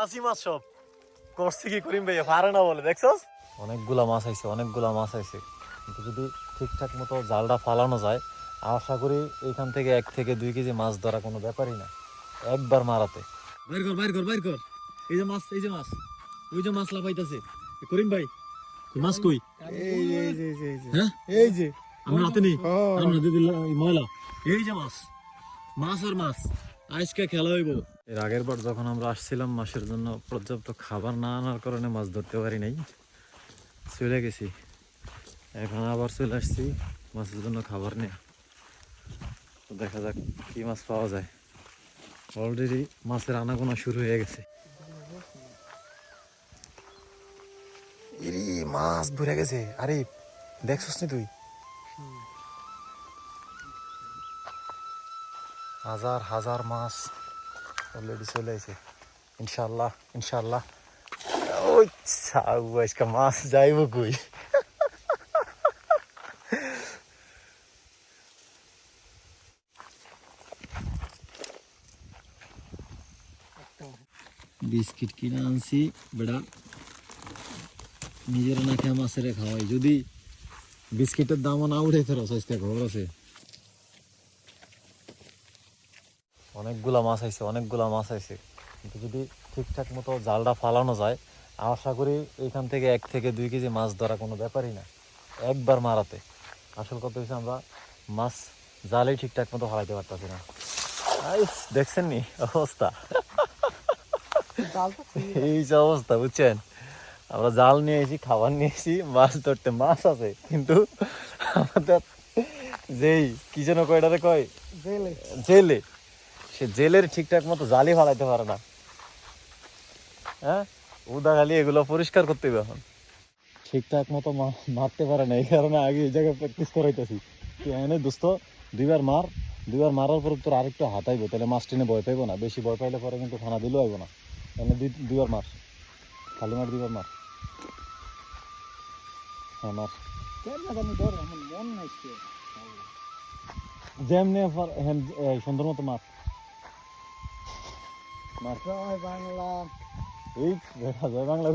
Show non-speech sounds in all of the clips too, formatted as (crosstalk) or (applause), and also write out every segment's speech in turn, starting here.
মাছি মাছ সব করছি কি করিম ভাইয়া? পারে না বলে দেখছস? অনেকগুলা মাছ আইছে অনেকগুলা মাছ আইছে। কিন্তু যদি ঠিকঠাক মতো জালটা ফালানো যায় আশা করি এইখান থেকে এক থেকে দুই কেজি মাছ ধরা কোনো ব্যাপারই না। একবার মারাতে। বাইর কর বাইর কর বাইর কর। এই যে মাছ এই যে মাছ ওই যে মাছ লাফাইতাছে করিম ভাই মাছ কই? এই যে এই হ্যাঁ? এই যে আমার হাতে নেই। আমরা দিদি ময়লা। এই যে মাছ মাছ আর মাছ আজকে খেলা হইব। এর আগের বার যখন আমরা আসছিলাম মাছের জন্য পর্যাপ্ত খাবার না আনার কারণে মাছ ধরতে পারি নাই। চলে গেছি। এখন আবার চলে আসছি, মাছের জন্য খাবার নিয়ে। দেখা যাক কি মাছ পাওয়া যায়। অলরেডি মাছের আনাগোনা শুরু হয়ে গেছে। মাছ ভরে গেছে। আরে, দেখছস নি তুই? হাজার হাজার মাছ। অলরেডি চলে এসে ইনশাল্লাহ ইনশাল্লাহ ওই ছাউ আজকে মাছ যাইব কই বিস্কিট কিনে আনছি বেড়া নিজেরা না খেয়ে মাছের খাওয়াই যদি বিস্কিটের দামও না উঠে ফেরত আজকে খবর আছে অনেকগুলা মাছ আইছে অনেকগুলা মাছ আইছে। কিন্তু যদি ঠিকঠাক মতো জালটা ফালানো যায় আশা করি এইখান থেকে এক থেকে দুই কেজি মাছ ধরা কোনো ব্যাপারই না। একবার মারাতে। আসল কথা হচ্ছে আমরা মাছ জালেই ঠিকঠাক মতো ফালাইতে পারতাছি না। আইস, দেখছেন নি অবস্থা? এই যে অবস্থা বুঝছেন? আমরা জাল নিয়ে এসি খাবার নিয়ে এসি মাছ ধরতে মাছ আছে। কিন্তু আমাদের যেই কি যেন কয়টারে কয়? জেলে। জেলে। সে জেলের ঠিকঠাক মতো জালি ফালাইতে পারে না। হ্যাঁ? উদা খালি এগুলো পরিষ্কার করতে হবে এখন। ঠিকঠাক মতো মারতে পারে না, এই কারণে আগে এই জায়গায় প্র্যাকটিস করাইতেছি। এনে দোস্ত দুইবার মার, দুইবার মারার পর তোর আরেকটু হাতাইবো তাহলে মাছ টেনে ভয় পাইবো না। বেশি ভয় পাইলে পরে কিন্তু খানা দিলেও আইবো না। এনে দুই দুইবার মার। খালি মার, দুইবার মার। হ্যাঁ মার। মন যেমনি সুন্দর মতো মার। বাংলা এই বাংলা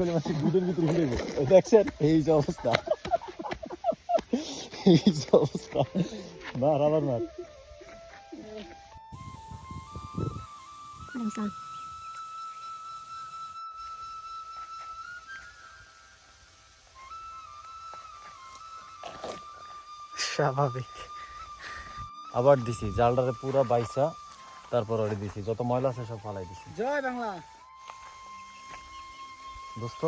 এই যে অবস্থা এই অবস্থা আবার মার স্বাভাবিক। আবার দিছি, জালটারে পুরা বাইসা। তারপর ওরে দিছি। যত ময়লা আছে সব ফালাই দিছি। জয় বাংলা। দোস্ত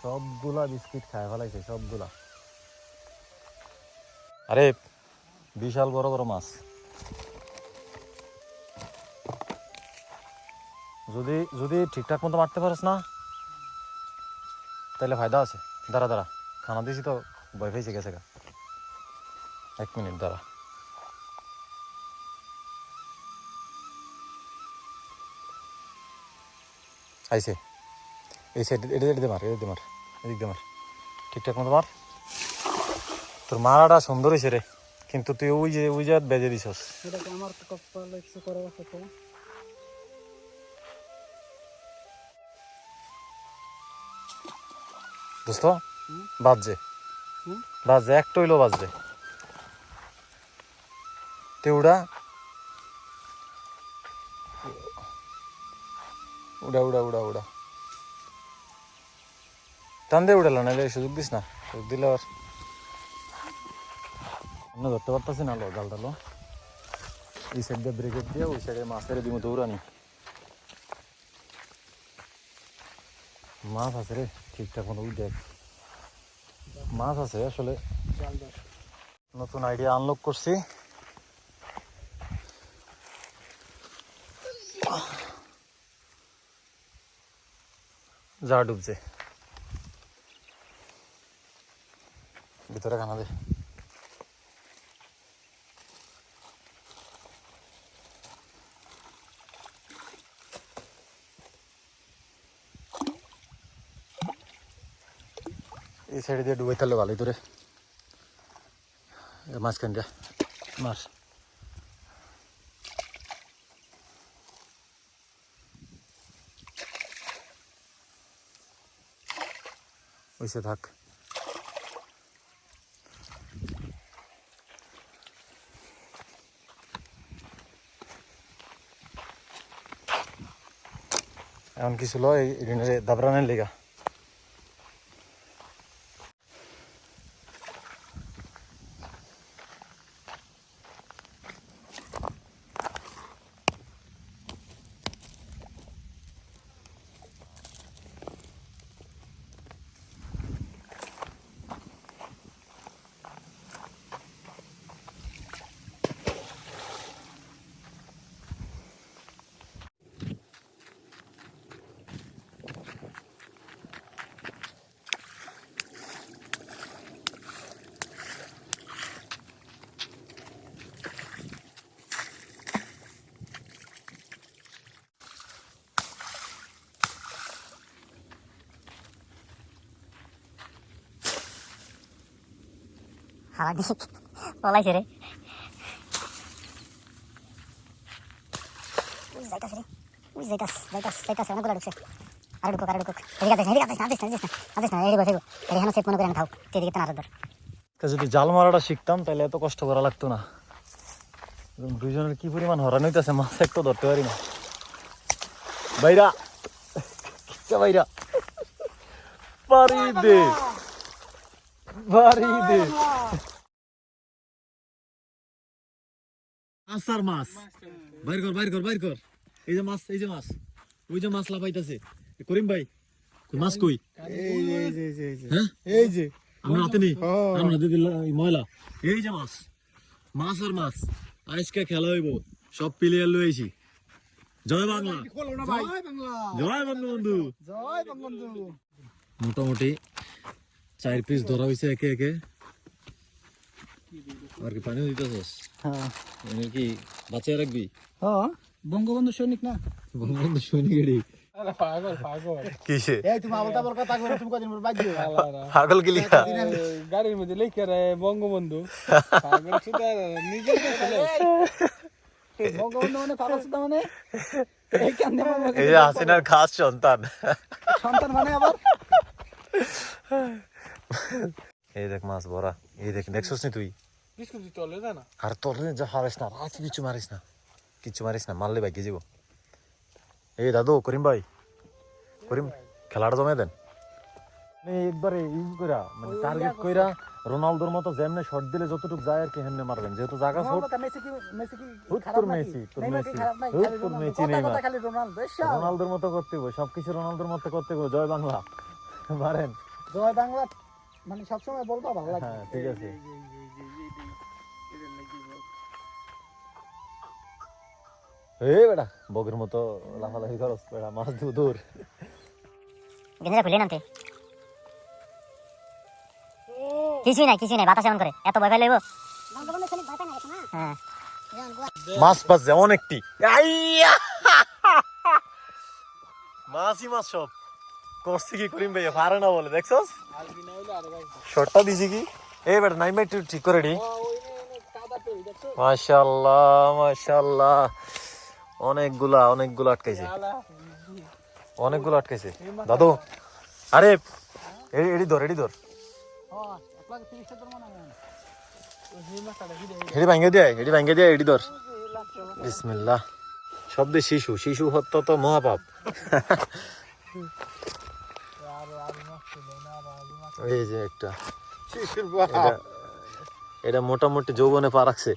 সবগুলা বিস্কিট খায় ফেলাইছে সবগুলা। আরে বিশাল বড় বড় মাছ। যদি যদি ঠিকঠাক মতো মারতে পারিস না তাহলে ফায়দা আছে। দাঁড়া দাঁড়া। খানা দিয়েছি তো ভয় পেয়েছে গেছে গা। এক মিনিট দাঁড়া। আইছে এই সাইড এটা এটা মার এটা মার এদিক দিয়ে মার। ঠিকঠাক মতো মার। তোর মারাটা সুন্দর হয়েছে রে কিন্তু তুই ওই যে ওই জায়গা বেজে দিছস। আমার কপালে কিছু করার আছে তো। দোস্ত হুম? বাজছে। একটা হইল বাজছে। তে উড়া উড়া উড়া উড়া। উড়া টান দিয়ে উড়ালো, নাহলে সুযোগ দিস না। সুযোগ দিলে আর আমরা ধরতে পারতাছি না, লো, জাল ডালো এই সাইড দিয়ে ব্রেকেট দিয়ে, ওই সাইডে মাছের দিমো দৌড়ানি। মাছ আছে রে, ঠিকঠাক মতো দেখ মাছ আছে আসলে। নতুন আইডিয়া আনলক করছি। যা ডুবছে। ভিতরে খানা দে। এই সাইডে দিয়ে ডুবাই তাহলে ভালোই তোরে। এ মাঝখান দিয়া মাছ। হয়েছে থাক। এমন কিছু লয় এই দাবরানের লেগা। হাওয়া দিয়ে পলাইছে রে। যদি জাল মারাটা শিখতাম, তাহলে এত কষ্ট করা লাগতো না। দুজনের কি পরিমাণ হরান হইতেছে, মাছ এক তো ধরতে পারি না। বাইরা বাইরা বাড়ি দে। দে। আসার মাছ বাইর কর বাইর কর বাইর কর। এই যে মাছ এই যে মাছ। ওই যে মাছ লাফাইতাছে। করিম ভাই মাছ কই? হ্যাঁ? এই যে। আমরা হাতে নেই। আমরা দিদি ময়লা। এই যে মাছ। মাছ আর মাছ। আজকে খেলা হইব। সব প্লেয়ার লইছি জয় বাংলা। জয় বাংলা জয় বঙ্গবন্ধু জয় বঙ্গবন্ধু মোটামুটি চার পিস ধরা হয়েছে একে একে। আর কি পানিও দিতেছস? হ্যাঁ। এনে কি বাঁচিয়ে রাখবি? হ্যাঁ। বঙ্গবন্ধু সৈনিক না? বঙ্গবন্ধু সৈনিক এডি। (laughs) গাড়ির মধ্যে লিখে রে বঙ্গবন্ধু। (laughs) নিজের এই যে হাসিনার খাস সন্তান। সন্তান মানে আবার? (laughs) এই দেখ মাছ ভরা এই দেখ দেখছস নি তুই। আর তোর যা হারিস না রাত কিছু মারিস না কিছু মারিস না মারলে ভাগ্যে যাব। এই দাদু করিম ভাই করিম খেলাটা জমে দেন। একবারে কইরা মানে টার্গেট কইরা রোনালদোর মতো যেমনে শট দিলে যতটুকু যায় আর কি হেমনে মারবেন। যেহেতু জায়গা ছোট কথা মেসি তোর মেসি, তোর মেসি। নাই? রোনালদোর মতো করতে হবে সবকিছু রোনালদোর মতো করতে হবে জয় বাংলা। মারেন জয় বাংলা। মানে সবসময় বলবা ভালো লাগে হ্যাঁ ঠিক আছে। এই বেটা বগের মতো লাফালাফি করস বেটা মাছ দূর। দূর গেঞ্জিটা খুলে নামতে কিছুই নাই কিছুই নাই বাতাস এমন করে। এত ভয় পাই লইব? হ্যাঁ। মাছ পাচ্ছে অনেকটি। আইয়া! মাছই মাছ সব। করছি কি করিম ভাইয়া? পারে না বলে, দেখছস? ভাই শর্টটা দিছি কি? এই বেটা নাইমা একটু ঠিক করে দেখছ মাশাল্লাহ মাশাল্লাহ অনেকগুলা, অনেকগুলো আটকাইছে। অনেকগুলো আটকাইছে। দাদু, আরে এডি ধর এডি ধর। আপনাকে 30 টা তোর এই মাছটা কি দেই এডি ভাঙ্গে দিয়ে এডি ভাঙ্গে দিয়ে এডি ধর। বিসমিল্লাহ। শব্দে শিশু শিশু হত্যা তো মহাপাপ আর আর মাছ ছিল না আর আর মাছ এই যে একটা। এটা মোটামুটি যৌবনে পা রাখছে।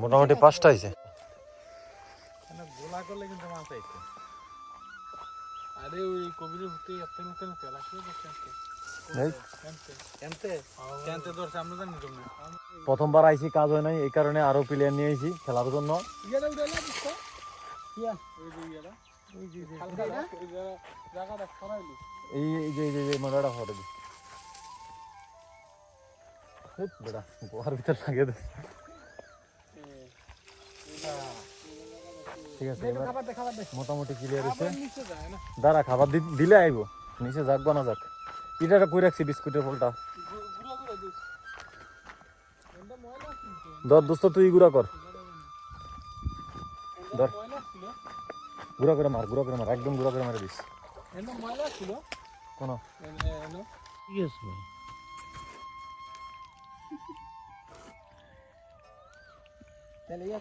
মোটামুটি পাঁচটা হয়েছে গোলা করলে কিন্তু মাছ আইছে। আরে ওই কবির হুতে এত তেলা তুমি প্রথমবার আইছি কাজ হয় নাই এই কারণে আরও প্লেয়ার নিয়ে আইছি খেলার জন্য। না ইয়া। এই এই যে এই যে- যে ফটো দি। হেৎ গোয়ার ভিতর লাগিয়ে ঠিক আছে এবার খাবার দে খাবার দে। মোটামুটি ক্লিয়ার হয়েছে। দাঁড়া খাবার দিলে আইবো। নিচে যাক বা না যাক পিঠাটা কই রাখছি বিস্কুটের ফলটা ধর দোস্ত তুই গুড়া কর। ধর। গুড়া করে মার গুড়া করে মার একদম গুড়া করে মারে দিস। কোনো। ঠিক আছে তাহলে ইয়া